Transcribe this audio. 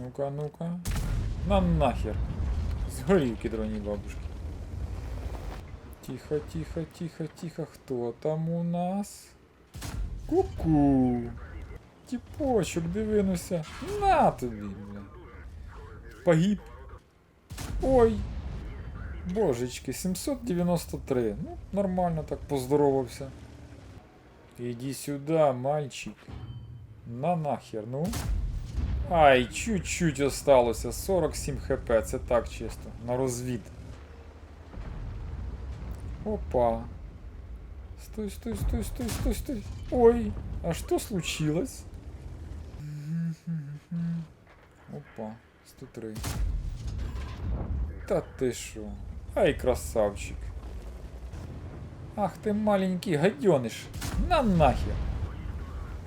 Ну-ка, ну-ка. На нахер. З горілки дроні бабушки. Тихо, тихо, тихо, тихо. Хто там у нас? Ку-ку. Тіпочок, дивинуся. На тобі, бля. Погиб. Ой. Божечки, 793. Ну, нормально так поздоровався. Иди сюда, мальчик. На нахер, ну. Ай, чуть-чуть осталося. 47 хп, це так чисто. На розвід. Опа. Стой, стой, стой, стой, стой, стой. Ой, а что случилось? Опа, 103. Та ти шо? Ай, красавчик. Ах ты маленький гаденыш. На нахер.